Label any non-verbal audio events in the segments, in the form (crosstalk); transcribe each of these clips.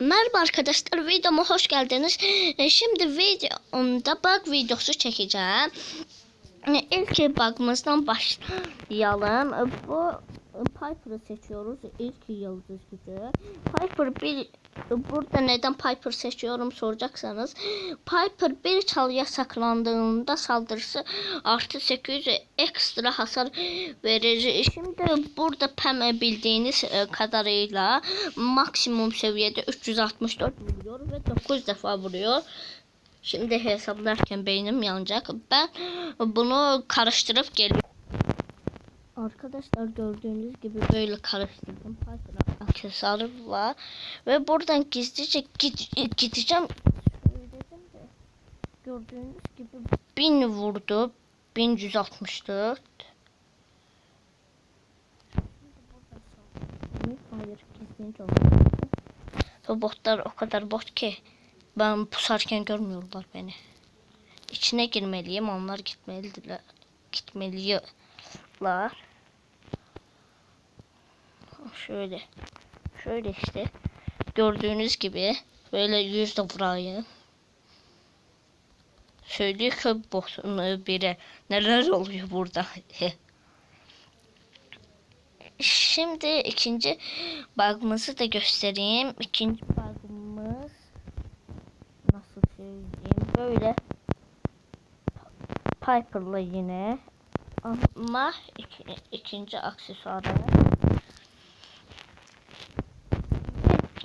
Merhaba arkadaşlar videoma hoş geldiniz. E, Şimdi videomda bug videosu çekeceğim. E, İlk bug'ımızdan başlayalım. Bu Piper'ı seçiyoruz. İlk yıldız gücü. Piper bir burada neden Piper seçiyorum soracaksanız. Piper bir çalıya saklandığında saldırısı artı 800 ekstra hasar verir. Şimdi burada Pam bildiğiniz e, kadarıyla maksimum seviyede 364 vuruyor ve 9 defa vuruyor. Şimdi hesaplarken beynim yanacak. Ben bunu karıştırıp geliyorum. Arkadaşlar gördüğünüz gibi böyle karıştırdım. Piper aksesuarı var. Ve buradan gizlice git gideceğim. De. Gördüğünüz gibi 1000 vurdu. 1164. Hayır kesinlikle olmadı. Bu botlar o kadar bot ki ben pusarken görmüyorlar beni. İçine girmeliyim. Onlar gitmelidirler. Gitmeliler. Şöyle. Şöyle işte. Gördüğünüz gibi böyle yüzde vurayım. Söylüyor ki botun biri neler oluyor burada. (laughs) Şimdi ikinci bug'ımızı da göstereyim. İkinci bug'ımız nasıl söyleyeyim böyle Piper'la yine ama iki, ikinci aksesuarı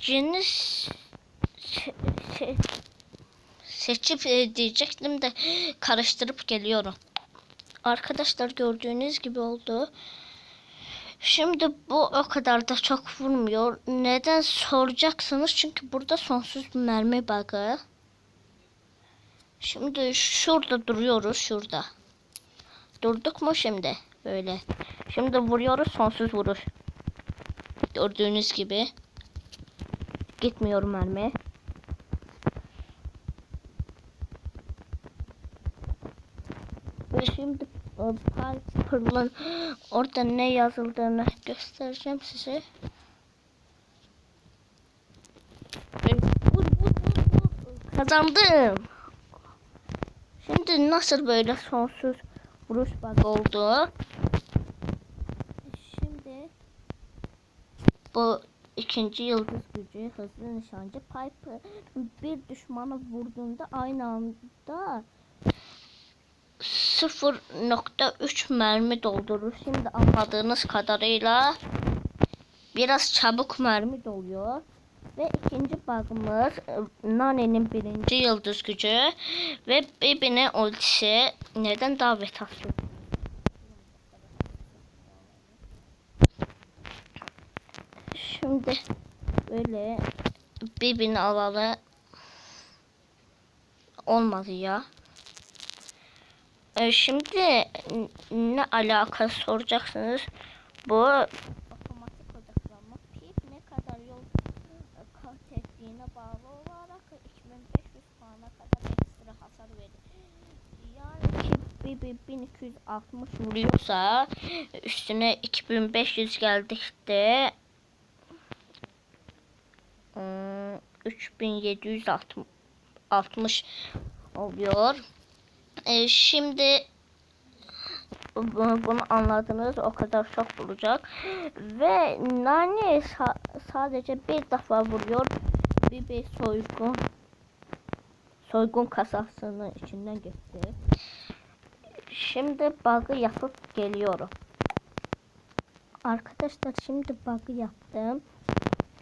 se, seçip e, diyecektim de karıştırıp geliyorum. Arkadaşlar gördüğünüz gibi oldu. Şimdi bu o kadar da çok vurmuyor. Neden soracaksınız? Çünkü burada sonsuz mermi bug'ı. Şimdi şurada duruyoruz şurada. Durduk mu şimdi? Böyle. Şimdi vuruyoruz sonsuz vuruş. Gördüğünüz gibi. Gitmiyor mermi. Ve şimdi Piper'ın orada ne yazıldığını göstereceğim size. Kazandım. Şimdi nasıl böyle sonsuz vuruş bug oldu? Şimdi bu ikinci yıldız gücü hızlı nişancı Piper bir düşmanı vurduğunda aynı anda 0.3 mermi doldurur. Şimdi anladığınız kadarıyla biraz çabuk mermi doluyor. Ve ikinci bug'ımız e, Nane'nin birinci yıldız gücü ve Bibi'nin ultisi neden davet atıyor? Şimdi böyle Bibi'ni alalı olmadı ya. E, Şimdi ne alaka soracaksınız. Bu otomatik odaklanma pip ne kadar yol kat ettiğine bağlı olarak 2500 puana kadar ekstra hasar verir. Yani bir 1260 vuruyorsa üstüne 2500 geldikte 3760 oluyor. E, şimdi bu- bunu anladınız o kadar çok vuracak ve nane sa- sadece bir defa vuruyor. Bir bir soygun soygun kasasının içinden geçti. Şimdi bug'ı yapıp geliyorum. Arkadaşlar şimdi bug'ı yaptım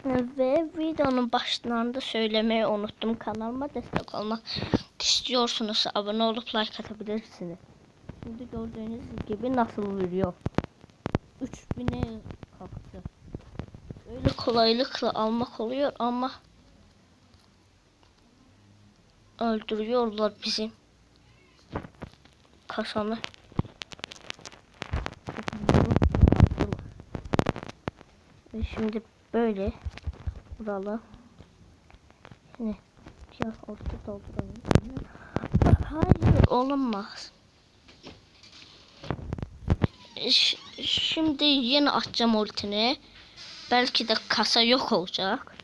ve videonun başlarında söylemeyi unuttum kanalıma destek olmak istiyorsunuz abone olup like atabilirsiniz Şimdi gördüğünüz gibi nasıl vuruyor. 3000'e kalktı. Böyle kolaylıkla almak oluyor ama öldürüyorlar bizim kasanı. Şimdi Böyle. Buralı. Şimdi biraz orta dolduralım. Hayır olamaz. Şimdi yeni açacağım ultini. Belki de kasa yok olacak.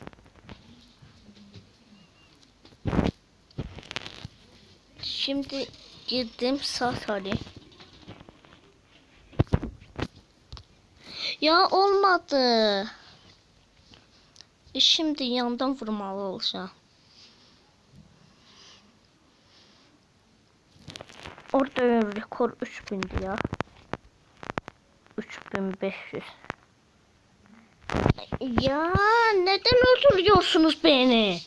Şimdi girdim sağ tarih. Ya olmadı. E Şimdi yandan vurmalı olacağım. Orada rekor 3000'di ya. 3500. Ya neden öldürüyorsunuz beni?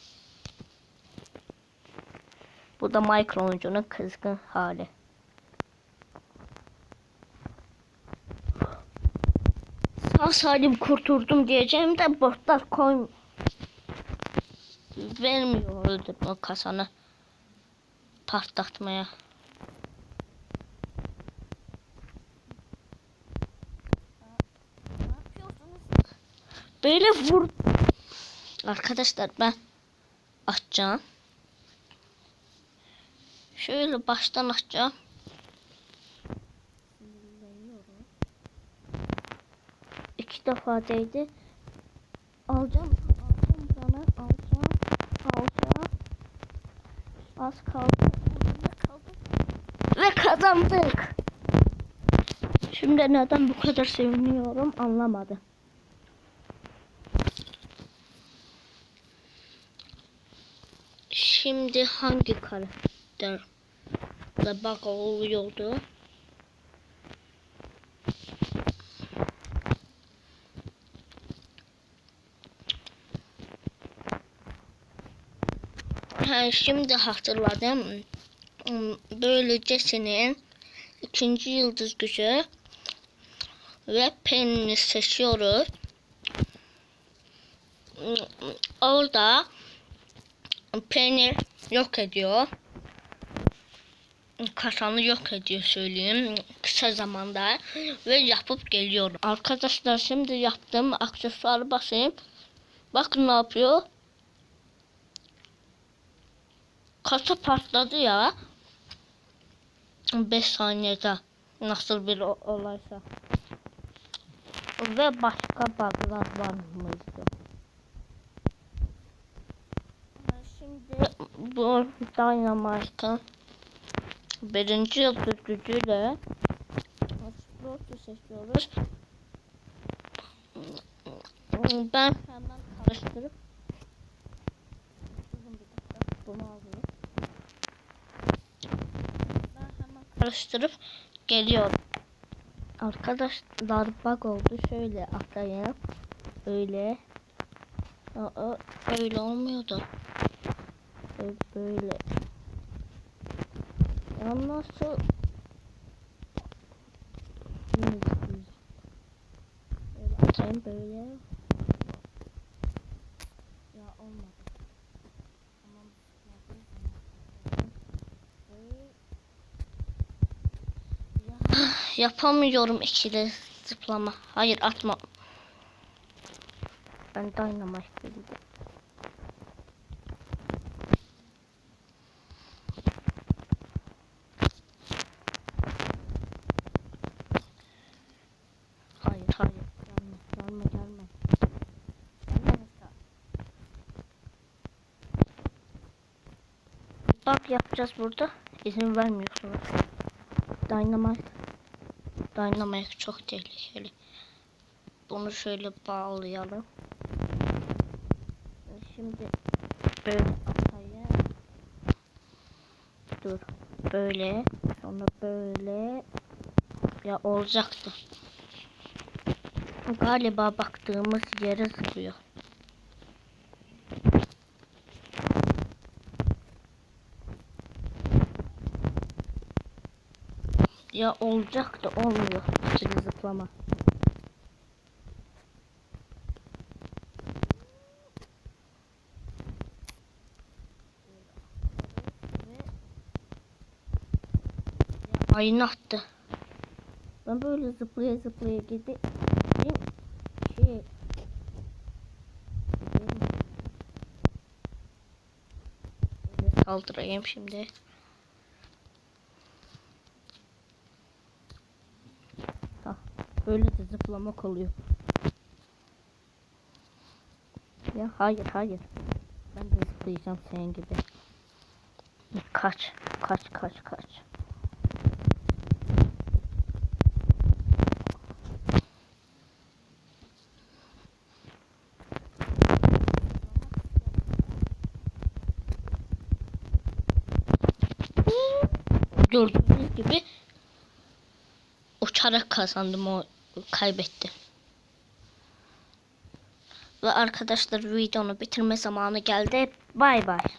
Bu da Michael oyuncunun kızgın hali. Sağ salim kurtuldum diyeceğim de botlar koy vermiyor öldürme kasanı patlatmaya. Böyle vur. Arkadaşlar ben açacağım. Şöyle baştan açacağım. Defa değdi. Alacağım. Alacağım bana. Alacağım. Alacağım. Az kaldı. Ve kazandık. Şimdi neden bu kadar seviniyorum anlamadım. Şimdi hangi karakter bak oluyordu? Şimdi hatırladım. Hmm, Böylecesinin ikinci yıldız gücü ve penini seçiyoruz. Hmm, Orada peynir yok ediyor. Kasanı yok ediyor söyleyeyim kısa zamanda ve yapıp geliyorum. Arkadaşlar şimdi yaptım aksesuarı basayım. Bakın ne yapıyor. Kasa patladı ya. 5 saniyede nasıl bir olaysa. Ve başka bug'lar var mıydı? Şimdi bu Dynamite'ın birinci yıldız gücüyle Sprout'u seçiyoruz. Ben hemen karıştırıp bunu alayım. Ben hemen karıştırıp geliyorum. Arkadaşlar bug oldu. Şöyle atayım. Öyle. Aa, öyle olmuyordu. Böyle. Ya nasıl? Böyle atayım böyle. Ya olmadı. Tamam. Ya, yapamıyorum ikili zıplama. Hayır atma. Ben dynamite dedim. Hayır hayır. Gelme gelme gelme. Bak yapacağız burada. İzin vermiyorsunuz. Dynamite. Dynamite çok tehlikeli. Bunu şöyle bağlayalım. Şimdi böyle atayım. Dur. Böyle. Sonra böyle. Ya olacaktı. Galiba baktığımız yere zıplıyor. Ya olacak da olmuyor. İkili zıplama. Ya aynı attı. Ben böyle zıplaya zıplaya gidip şey saldırayım şimdi. Ha, böyle de zıplamak oluyor. Ya hayır hayır. Ben de zıplayacağım senin gibi. Kaç, kaç, kaç, kaç. Gördüğünüz gibi uçarak kazandım o kaybettim. Ve arkadaşlar videonu bitirme zamanı geldi. Bay bay.